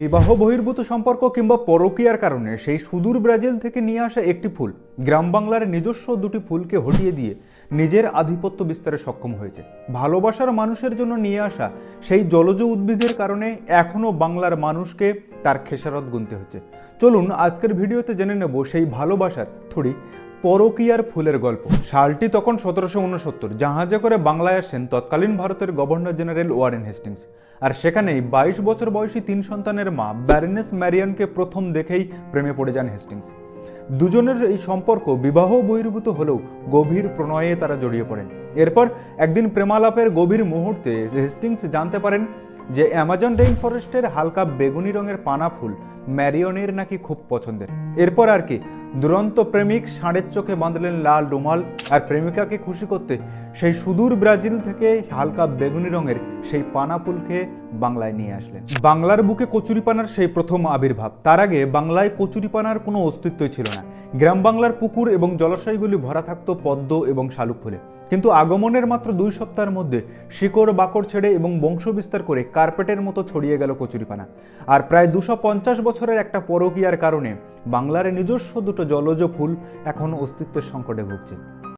বিবাহ বহির্ভূত সম্পর্ক কিংবা পরকীয়ার কারণে সেই সুদূর ব্রাজিল থেকে নিয়ে আসা একটি ফুল, গ্রাম বাংলার নিজস্ব দুটি ফুলকে হটিয়ে দিয়ে নিজের আধিপত্য বিস্তারে সক্ষম হয়েছে। ভালোবাসার মানুষের জন্য নিয়ে আসা সেই জলজ উদ্ভিদের কারণে এখনও বাংলার মানুষকে তার খেসারত গুনতে হচ্ছে। চলুন আজকের ভিডিওতে জেনে নেব সেই ভালোবাসার থোড়ি পরকীয়ার ফুলের গল্প। সালটি তখন সতেরোশো উনসত্তর। জাহাজে করে বাংলায় আসেন তৎকালীন ভারতের গভর্নর জেনারেল ওয়ারেন হেস্টিংস। আর সেখানেই বাইশ বছর বয়সী তিন সন্তানের মা ব্যারিনেস ম্যারিয়ানকে প্রথম দেখেই প্রেমে পড়ে যান হেস্টিংস। দুজনের এই সম্পর্ক বিবাহ বহির্ভূত হলেও গভীর প্রণয়ে তারা জড়িয়ে পড়েন। এরপর একদিন প্রেমালাপের গভীর মুহূর্তে হেস্টিংস জানতে পারেন যে অ্যামাজন রেইন ফরেস্টের হালকা বেগুনি রঙের পানা ফুল ম্যারিয়নের নাকি খুব পছন্দের। এরপর আর কি, দুরন্ত প্রেমিক ষাঁড়ের চোখে বাঁধলেন লাল রুমাল আর প্রেমিকাকে খুশি করতে সেই সুদূর ব্রাজিল থেকে হালকা বেগুনি রঙের সেই পানা ফুলকে বাংলায় নিয়ে আসলেন। বাংলার বুকে কচুরিপানার সেই প্রথম আবির্ভাব। তার আগে বাংলায় কচুরিপানার কোনো অস্তিত্বই ছিল না। গ্রাম বাংলার পুকুর এবং জলাশয়গুলি ভরা থাকত পদ্ম এবং শালুক ফুলে। কিন্তু আগমনের মাত্র দুই সপ্তাহের মধ্যে শিকড়, বাকড় ছেড়ে এবং বংশ বিস্তার করে কার্পেটের মতো ছড়িয়ে গেল কচুরিপানা। আর প্রায় দুশো পঞ্চাশ বছরের একটা পরকিয়ার কারণে বাংলার নিজস্ব দুটো জলজ ফুল এখন অস্তিত্বের সংকটে ভুগছে।